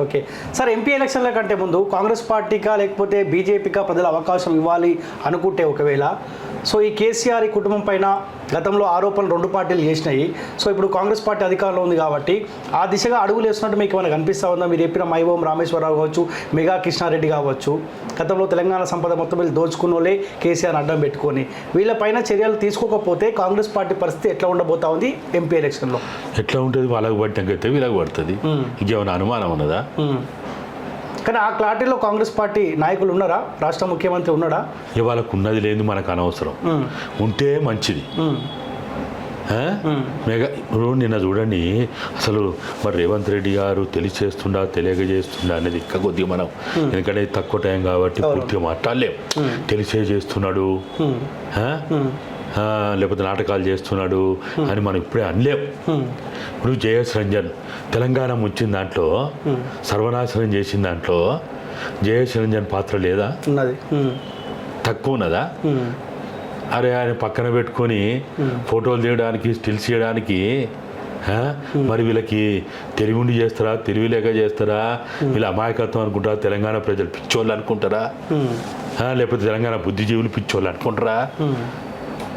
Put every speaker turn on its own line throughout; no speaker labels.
Okay. Sir MP ఎలక్షన్ల కంటే ముందు కాంగ్రెస్ పార్టీకా లేకపోతే బీజేపీకా ప్రజలు అవకాశం ఇవ్వాలి అనుకుంటే ఒకవేళ సో ఈ కేసీఆర్ ఈ కుటుంబం పైన గతంలో ఆరోపణలు రెండు పార్టీలు చేసినాయి. సో ఇప్పుడు కాంగ్రెస్ పార్టీ అధికారంలో ఉంది కాబట్టి ఆ దిశగా అడుగులు వేస్తున్నట్టు మీకు ఏమైనా కనిపిస్తా ఉందా? మీరు చెప్పిన మైభవం రామేశ్వరరావు కావచ్చు మెగా కృష్ణారెడ్డి కావచ్చు గతంలో తెలంగాణ సంపద మొత్తం వీళ్ళు దోచుకున్న వాళ్ళే కేసీఆర్ అడ్డం పెట్టుకొని. వీళ్ళపైన చర్యలు తీసుకోకపోతే కాంగ్రెస్ పార్టీ పరిస్థితి ఎట్లా ఉండబోతా ఉంది ఎంపీ ఎలక్షన్లో?
ఎట్లా ఉంటుంది? వాళ్ళకి పట్టినకైతే వీళ్ళకి పడుతుంది. ఇంకేమైనా అనుమానం ఉన్నదా.
కానీ ఆ క్లారిటీలో కాంగ్రెస్ పార్టీ నాయకులు ఉన్నారా? రాష్ట్ర ముఖ్యమంత్రి ఉన్నాడా?
ఇక వాళ్ళకు ఉన్నది లేదు మనకు అనవసరం. ఉంటే మంచిది? మెగా ఇప్పుడు నిన్న చూడండి అసలు మరి రేవంత్ రెడ్డి గారు తెలిసి చేస్తుండా తెలియక చేస్తుండా అనేది ఇంకా కొద్దిగా మనం ఎందుకంటే తక్కువ టైం కాబట్టి పూర్తిగా మాట్లాడలేం. తెలిసే చేస్తున్నాడు లేకపోతే నాటకాలు చేస్తున్నాడు అని మనం ఇప్పుడే అనలేం. ఇప్పుడు జేఎస్ రంజన్ తెలంగాణ ముంచిన దాంట్లో సర్వనాశనం చేసిన దాంట్లో జేఎస్ రంజన్ పాత్ర లేదా?
ఉన్నది.
తక్కువ ఉన్నదా. అరే ఆయన పక్కన పెట్టుకొని ఫోటోలు తీయడానికి స్టిల్స్ చేయడానికి? మరి వీళ్ళకి తెలివి ఉండి చేస్తారా తెలివి లేక చేస్తారా? వీళ్ళ అమాయకత్వం అనుకుంటారా? తెలంగాణ ప్రజలు పిచ్చోళ్ళు అనుకుంటారా? లేకపోతే తెలంగాణ బుద్ధిజీవులు పిచ్చోళ్ళు అనుకుంటారా?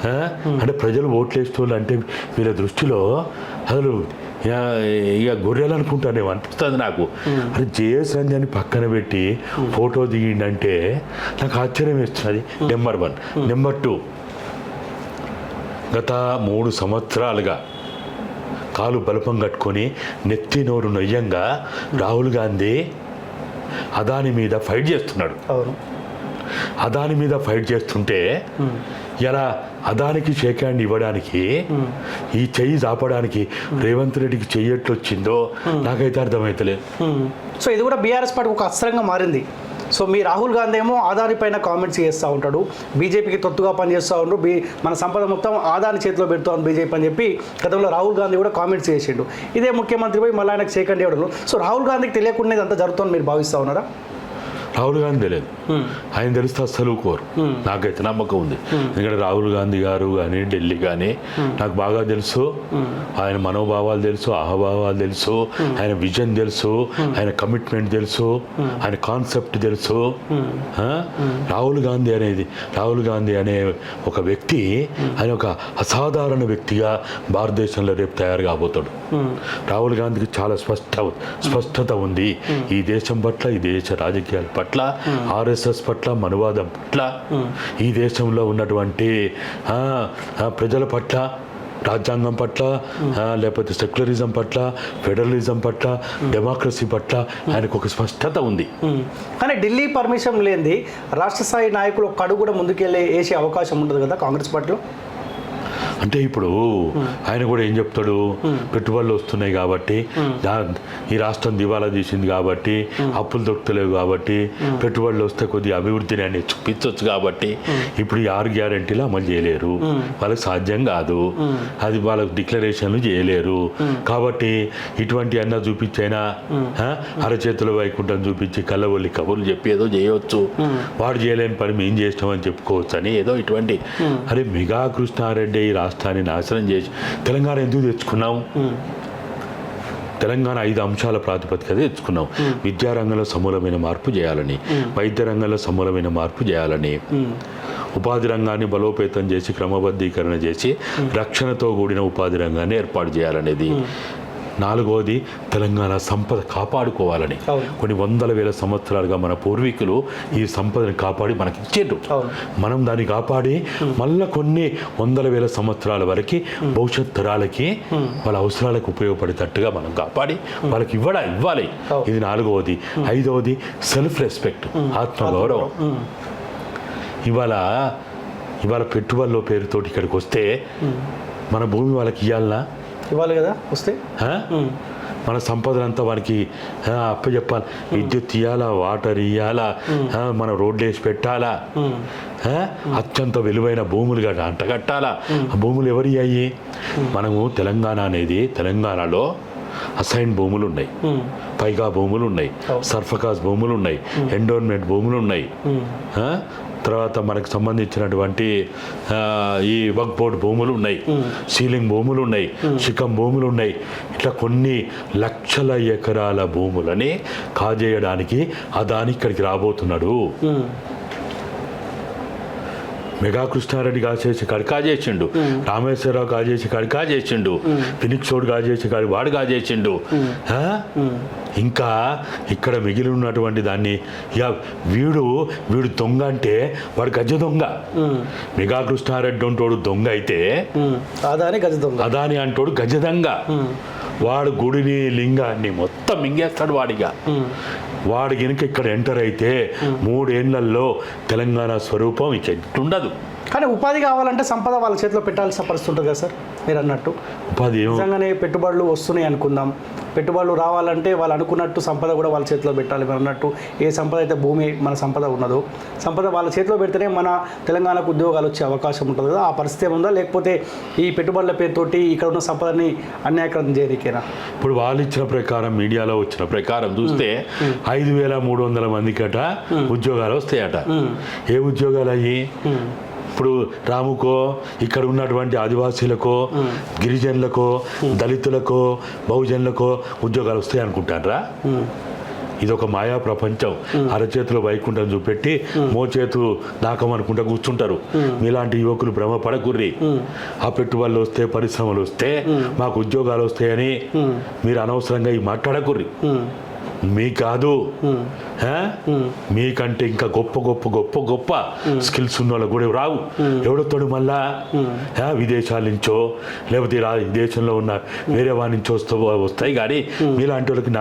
అంటే ప్రజలు ఓట్లు వేసేటోళ్ళు అంటే వీళ్ళ దృష్టిలో అసలు ఇక ఇక గొర్రెలు అనుకుంటానేమో అనిపిస్తుంది నాకు. అరే జేఎస్ రంజాన్ని పక్కన పెట్టి ఫోటో దిగిండంటే నాకు ఆశ్చర్యం వేస్తున్నది. Number one. Number two. గత మూడు సంవత్సరాలుగా కాలు బలపం కట్టుకొని నెత్తి నోరు నొయ్యంగా రాహుల్ గాంధీ అదాని మీద ఫైట్ చేస్తున్నాడు.
అవును.
అదాని మీద ఫైట్ చేస్తుంటే ఇలా అదానికి షేక్ హ్యాండ్ ఇవ్వడానికి ఈ చెయ్యి ఆపడానికి రేవంత్ రెడ్డికి చెయ్యి వచ్చిందో నాకైతే అర్థమవుతలేదు
సో ఇది కూడా బీఆర్ఎస్ పార్టీ ఒక అస్త్రంగా మారింది. సో మీ రాహుల్ గాంధీ ఏమో ఆదాని పైన కామెంట్స్ చేస్తూ ఉంటాడు. బీజేపీకి తొత్తుగా పనిచేస్తూ ఉండు. బీ మన సంపద మొత్తం ఆదాని చేతిలో పెడుతోంది బీజేపీ అని చెప్పి గతంలో రాహుల్ గాంధీ కూడా కామెంట్స్ చేసిండు. ఇదే ముఖ్యమంత్రి పోయి మళ్ళీ ఆయనకు చేయకండి ఇవ్వడం సో రాహుల్ గాంధీకి తెలియకుండా ఇదంతా జరుగుతుందని మీరు భావిస్తూ ఉన్నారా?
రాహుల్ గాంధీ తెలియదు ఆయన తెలిస్తే అస్సలు కోరు నాకైతే నమ్మకం ఉంది. ఎందుకంటే రాహుల్ గాంధీ గారు కానీ ఢిల్లీ కానీ నాకు బాగా తెలుసు. ఆయన మనోభావాలు తెలుసు అహభావాలు తెలుసు ఆయన విజన్ తెలుసు ఆయన కమిట్మెంట్ తెలుసు ఆయన కాన్సెప్ట్ తెలుసు? రాహుల్ గాంధీ అనేది రాహుల్ గాంధీ అనే ఒక వ్యక్తి ఆయన ఒక అసాధారణ వ్యక్తిగా భారతదేశంలో రేపు తయారు కాబోతాడు. రాహుల్ గాంధీకి చాలా స్పష్ట స్పష్టత ఉంది. ఈ దేశం పట్ల ఈ దేశ రాజకీయాల పట్ల పట్ల ఆర్ఎస్ఎస్ పట్ల మనువాదం పట్ల ఈ దేశంలో ఉన్నటువంటి ప్రజల పట్ల రాజ్యాంగం పట్ల లేకపోతే సెక్యులరిజం పట్ల ఫెడరలిజం పట్ల డెమోక్రసీ పట్ల ఆయనకు ఒక స్పష్టత ఉంది.
కానీ ఢిల్లీ పర్మిషన్ లేనిది రాష్ట్ర స్థాయి నాయకులు ఒక కూడా ముందుకెళ్ళి వేసే అవకాశం ఉండదు కదా కాంగ్రెస్ పార్టీలో?
అంటే ఇప్పుడు ఆయన కూడా ఏం చెప్తాడు? పెట్టుబడులు వస్తున్నాయి కాబట్టి ఈ రాష్ట్రం దివాలా తీసింది కాబట్టి అప్పులు దొరుకుతలేవు కాబట్టి పెట్టుబడులు వస్తే కొద్దిగా అభివృద్ధిని అని చూపించవచ్చు కాబట్టి ఇప్పుడు ఈ ఆరు గ్యారంటీలు అమలు చేయలేరు. వాళ్ళకి సాధ్యం కాదు. అది వాళ్ళకి డిక్లరేషన్లు చేయలేరు. కాబట్టి ఇటువంటి అన్న చూపించైనా అరచేతులు అరచేతుల వైకుంఠం చూపించి కళ్ళబొల్లి కబుర్లు చెప్పి ఏదో చేయవచ్చు వాడు చేయలేని పని మేము చేసినామని చెప్పుకోవచ్చు అని ఏదో ఇటువంటి. అరే మెగా కృష్ణారెడ్డి ఈ రాష్ట్రాన్ని నాశనం చేసి తెలంగాణ ఎందుకు తెచ్చుకున్నాం? తెలంగాణ ఐదు అంశాల ప్రాతిపదిక తెచ్చుకున్నాం. విద్యారంగంలో సమూలమైన మార్పు చేయాలని వైద్య రంగంలో సమూలమైన మార్పు చేయాలని ఉపాధి రంగాన్ని బలోపేతం చేసి క్రమబద్ధీకరణ చేసి రక్షణతో కూడిన ఉపాధి రంగాన్ని ఏర్పాటు చేయాలనేది నాలుగవది తెలంగాణ సంపద కాపాడుకోవాలని. కొన్ని వందల వేల సంవత్సరాలుగా మన పూర్వీకులు ఈ సంపదను కాపాడి మనకి ఇచ్చేటు. మనం దాన్ని కాపాడి మళ్ళా కొన్ని వందల వేల సంవత్సరాల వరకు భవిష్యత్ తరాలకి వాళ్ళ అవసరాలకు ఉపయోగపడేటట్టుగా మనం కాపాడి వాళ్ళకి ఇవ్వడా ఇవ్వాలి. ఇది నాలుగవది. ఐదవది సెల్ఫ్ రెస్పెక్ట్ ఆత్మగౌరవం. ఇవాళ ఇవాళ పెట్టుబడుల పేరుతోటి ఇక్కడికి వస్తే మన భూమి వాళ్ళకి ఇవ్వాలనా
ఇవ్వాలి కదా వస్తే?
మన సంపదనంతా వానికి ఆ, అప్పచెప్పాలి విద్యుత్ ఇవ్వాలా వాటర్ ఇవ్వాలా ఆ, మన రోడ్లు వేసి పెట్టాలా? అత్యంత విలువైన భూములు అంటగట్టాలా ఆ భూములు ఎవరి అయ్యి? మనము తెలంగాణ అనేది తెలంగాణలో అసైన్ భూములు ఉన్నాయి. పైగా భూములు ఉన్నాయి. సర్ఫకాస్ భూములు ఉన్నాయి. ఎండోన్మెంట్ భూములు ఉన్నాయి? తర్వాత మనకు సంబంధించినటువంటి ఈ వక్ బోర్డ్ భూములు ఉన్నాయి సీలింగ్ భూములు ఉన్నాయి శిఖం భూములు ఉన్నాయి ఇట్లా కొన్ని లక్షల ఎకరాల భూములని కాజేయడానికి అదాని ఇక్కడికి రాబోతున్నాడు. మెగా కృష్ణారెడ్డి కాజేసి కాడు కాజేసిండు. రామేశ్వరరావు కాజేసి కాడు కాజేసిండు. ఫినిక్సోడు కాజేసి కాడు వాడు కాజేసిండు? ఇంకా ఇక్కడ మిగిలి ఉన్నటువంటి దాన్ని ఇక వీడు వీడు దొంగ అంటే వాడు గజ దొంగ. మెగా కృష్ణారెడ్డి అంటోడు దొంగ అయితే.
అదాని గజ దొంగ.
అదాని అంటోడు గజ దొంగ వాడు గుడిని లింగాన్ని మొత్తం మింగేస్తాడు వాడిగా. వాడు కనుక ఇక్కడ ఎంటర్ అయితే మూడేళ్ళలో తెలంగాణ స్వరూపం ఇక ఎట్టుండదు
కానీ ఉపాధి కావాలంటే సంపద వాళ్ళ చేతిలో పెట్టాల్సిన పరిస్థితి ఉంటుంది కదా సార్ మీరు అన్నట్టు.
ఉపాధి
నిజంగానే పెట్టుబడులు వస్తున్నాయి అనుకుందాం. పెట్టుబడులు రావాలంటే వాళ్ళు అనుకున్నట్టు సంపద కూడా వాళ్ళ చేతిలో పెట్టాలి మీరు అన్నట్టు. ఏ సంపద అయితే భూమి మన సంపద ఉన్నదో. సంపద వాళ్ళ చేతిలో పెడితేనే మన తెలంగాణకు ఉద్యోగాలు వచ్చే అవకాశం ఉంటుంది కదా ఆ పరిస్థితి ఏముందా? లేకపోతే ఈ పెట్టుబడుల పేరుతోటి ఇక్కడ ఉన్న సంపదని అన్యాయకరం చేయడానికేనా
ఇప్పుడు వాళ్ళు ఇచ్చిన ప్రకారం మీడియాలో వచ్చిన ప్రకారం చూస్తే ఐదు వేల మూడు వందల మందికట ఉద్యోగాలు వస్తాయట. ఏ ఉద్యోగాలు అయ్యి? ఇప్పుడు రాముకో ఇక్కడ ఉన్నటువంటి ఆదివాసీలకో గిరిజనులకో దళితులకో బహుజనులకో ఉద్యోగాలు వస్తాయి అనుకుంటారా ఇది ఒక మాయా ప్రపంచం. అరచేతిలో వైకుంఠం చూపెట్టి మోచేతు దాకమనుకుంటా కూర్చుంటారు. మీలాంటి యువకులు భ్రమపడకుర్రి. ఆ. పెట్టుబడులు వస్తే పరిశ్రమలు వస్తే మాకు ఉద్యోగాలు వస్తాయని మీరు అనవసరంగా ఈ మాట్లాడకుర్రి. మీ కాదు? మీకంటే ఇంకా గొప్ప గొప్ప గొప్ప గొప్ప స్కిల్స్ ఉన్న వాళ్ళు కూడా రావు. ఎవడొస్తాడు మళ్ళా? విదేశాల నుంచో లేకపోతే దేశంలో ఉన్న వేరే వారి నుంచి వస్తూ వస్తాయి కానీ మీలాంటి వాళ్ళకి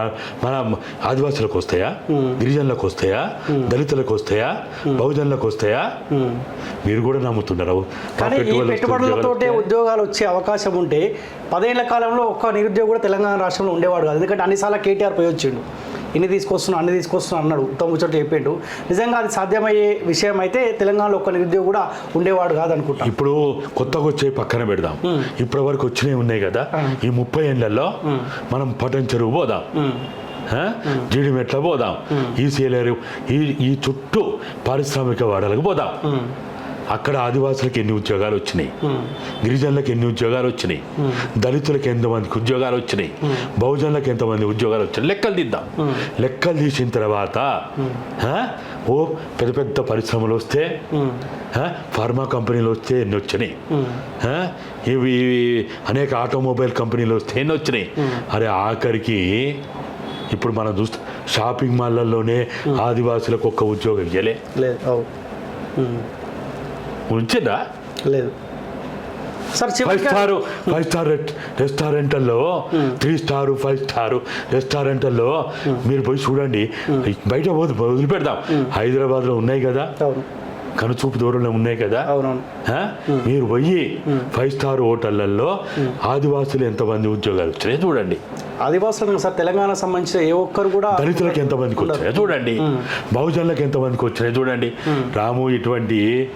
మన ఆదివాసులకు వస్తాయా? గిరిజనులకు వస్తాయా? దళితులకు వస్తాయా? బహుజనులకు వస్తాయా. మీరు కూడా నమ్ముతున్నారు? మా
కానీ ఈ
పెట్టుబడులు వస్తే
పెట్టుబడులతోటే
ఉద్యోగాలు
ఉద్యోగాలు వచ్చే అవకాశం ఉంటే పదేళ్ళ కాలంలో ఒక్క నిరుద్యోగి కూడా తెలంగాణ రాష్ట్రంలో ఉండేవాడు కాదు. ఎందుకంటే అన్నిసార్లు కేటీఆర్ పోయి వచ్చిండు. ఇన్ని తీసుకొస్తున్నా అన్ని తీసుకొస్తున్నా అన్నాడు. ఉత్తమ ముచ్చట చెప్పిండు. నిజంగా అది సాధ్యమయ్యే విషయం అయితే తెలంగాణలో ఒక్క నిరుద్యోగి కూడా ఉండేవాడు కాదు అనుకుంటా
ఇప్పుడు కొత్తగా వచ్చే పక్కన పెడదాం. ఇప్పటి వరకు వచ్చినవి ఉన్నాయి కదా. ఈ ముప్పై ఏళ్ళలో మనం పటం చెరువు పోదాం? జీడిమెట్ల పోదాం. ఈ సీలేరు ఈ ఈ చుట్టూ పారిశ్రామిక వాడలకు పోదాం. అక్కడ ఆదివాసులకు ఎన్ని ఉద్యోగాలు వచ్చినాయి? గిరిజనులకు ఎన్ని ఉద్యోగాలు వచ్చినాయి? దళితులకు ఎంతమందికి ఉద్యోగాలు వచ్చినాయి? బహుజనులకు ఎంతమంది ఉద్యోగాలు వచ్చినాయి? లెక్కలు తీద్దాం. లెక్కలు తీసిన తర్వాత? ఓ పెద్ద పెద్ద పరిశ్రమలు వస్తే? ఫార్మా కంపెనీలు వస్తే ఎన్ని వచ్చినాయి? ఇవి అనేక ఆటోమొబైల్ కంపెనీలు వస్తే ఎన్ని వచ్చినాయి? అరే ఆఖరికి ఇప్పుడు మనం చూస్తే షాపింగ్ మాల్లలోనే ఆదివాసులకు ఒక్క ఉద్యోగం ఇవ్వలే
లేదు.
ఉంచిందా?
లేదు. Sir
five star five star రెస్టారెంట్లలో త్రీ స్టార్ ఫైవ్ స్టార్ రెస్టారెంట్లలో మీరు పోయి చూడండి. బయట పోదు వదిలిపెడదాం. హైదరాబాద్లో ఉన్నాయి కదా. కనుచూపు దూరంలో ఉన్నాయి కదా? మీరు పోయి ఫైవ్ స్టార్ హోటళ్ళలో ఆదివాసులు ఎంతమంది ఉద్యోగాలు? వచ్చినాయి చూడండి.
ఆదివాసులకు సార్ తెలంగాణ సంబంధించిన ఏ ఒక్కరు కూడా
దళితులకు ఎంతమందికి వచ్చినాయి చూడండి. బహుజనులకు ఎంతమందికి వచ్చినాయి చూడండి. రాము ఇటువంటి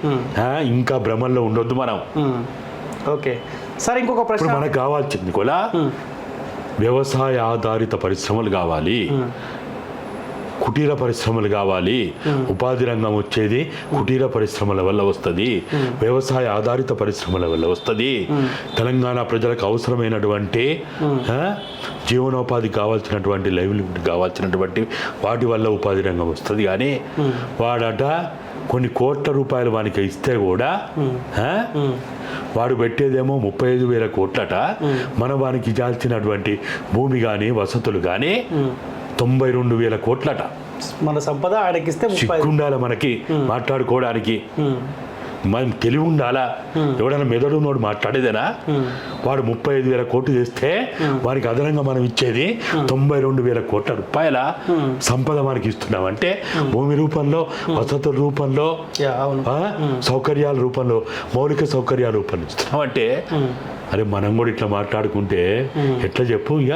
ఇంకా భ్రమంలో ఉండొద్దు మనం.
ఓకే. సార్ ఇంకొక ప్రశ్న.
మనకు కావాల్సింది కూడా వ్యవసాయ ఆధారిత పరిశ్రమలు కావాలి. కుటీర పరిశ్రమలు కావాలి. ఉపాధి రంగం వచ్చేది కుటీర పరిశ్రమల వల్ల వస్తుంది. వ్యవసాయ ఆధారిత పరిశ్రమల వల్ల వస్తుంది. తెలంగాణ ప్రజలకు అవసరమైనటువంటి జీవనోపాధి కావాల్సినటువంటి లైవ్లీహుడ్ కావాల్సినటువంటి వాటి వల్ల ఉపాధి రంగం వస్తుంది. కానీ వాడట కొన్ని కోట్ల రూపాయలు వానికి ఇస్తే కూడా వాడు పెట్టేదేమో ముప్పై ఐదు వేల కోట్లట. మన వానికి ఇచ్చాల్సినటువంటి భూమి కానీ వసతులు కానీ తొంభై రెండు వేల కోట్లట.
మన సంపద ఆయనకి ఇస్తే ముప్పై ఐదు.
సిగ్గుండాల మనకి మాట్లాడుకోవడానికి. మనం తెలివి ఉండాలా ఎవడైనా మెదడు నోడు మాట్లాడేదేనా వాడు ముప్పై ఐదు వేల కోట్లు చేస్తే వారికి అదనంగా మనం ఇచ్చేది తొంభై రెండు వేల కోట్ల రూపాయల? సంపద మనకి ఇస్తున్నామంటే భూమి రూపంలో వసతుల రూపంలో సౌకర్యాల రూపంలో మౌలిక సౌకర్యాల రూపంలో ఇస్తున్నామంటే అరే మనం కూడా ఇట్లా మాట్లాడుకుంటే ఎట్లా చెప్పు ఇక.